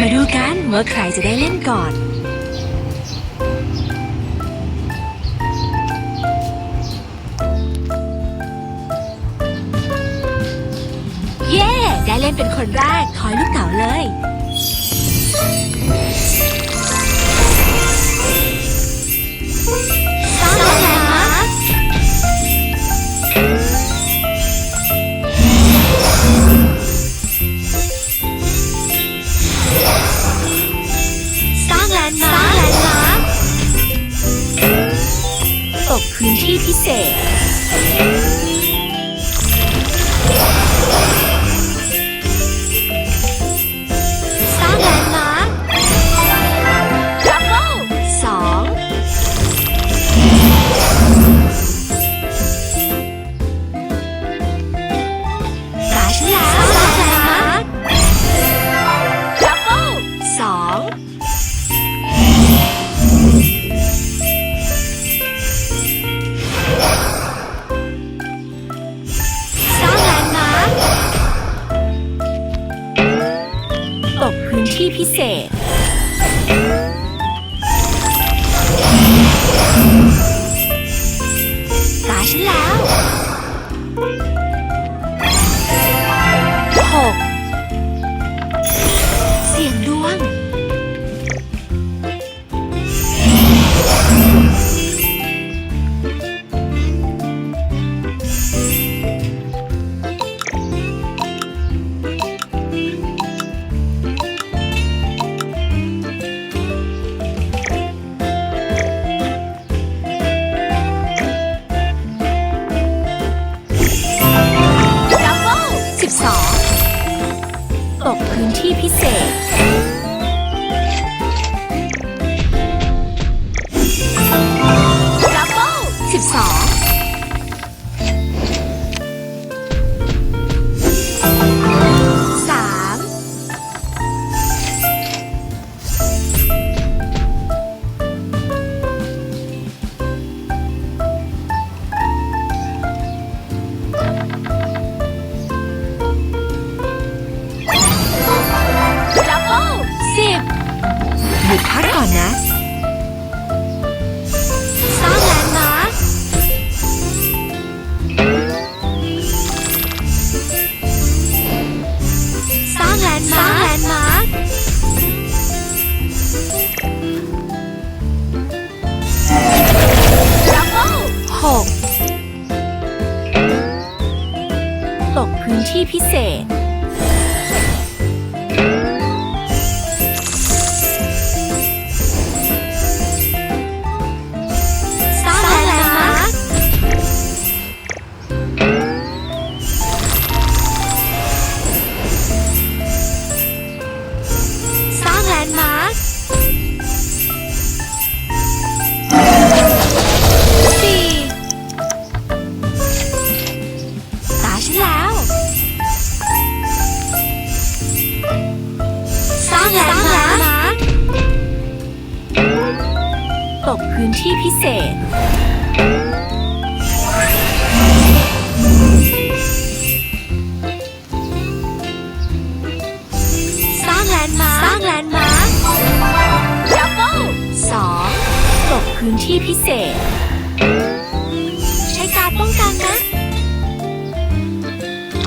มาดูกันว่าใครจะได้เล่นก่อน เย้ ได้เล่นเป็นคนแรกคอยลูกเต๋าเลย พื้นที่พิเศษ ตกพื้นที่พิเศษ กพื้นที่พิเศษ ก่อนนะ สร้างแลนด์มาร์คสร้างแลนด์มาร์คสร้างแลนด์มาร์คดับเบิลหกตกพื้นที่พิเศษ สร้างแลนด์มาร์คสี่ตาฉันแล้ว สร้างแลนด์มาร์คตกพื้นที่พิเศษ นด์มาร์คสร้างแลนด์มาร์คดับเบิลสองตกพื้นที่พิเศษ ใช้การป้องกันนะ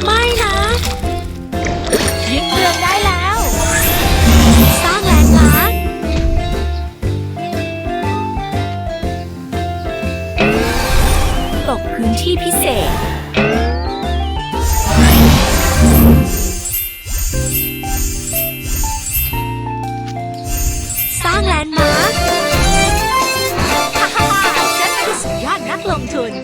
ไม่นะยิงเรือได้แล้ว สร้างแลนด์มาร์คตกพื้นที่พิเศษ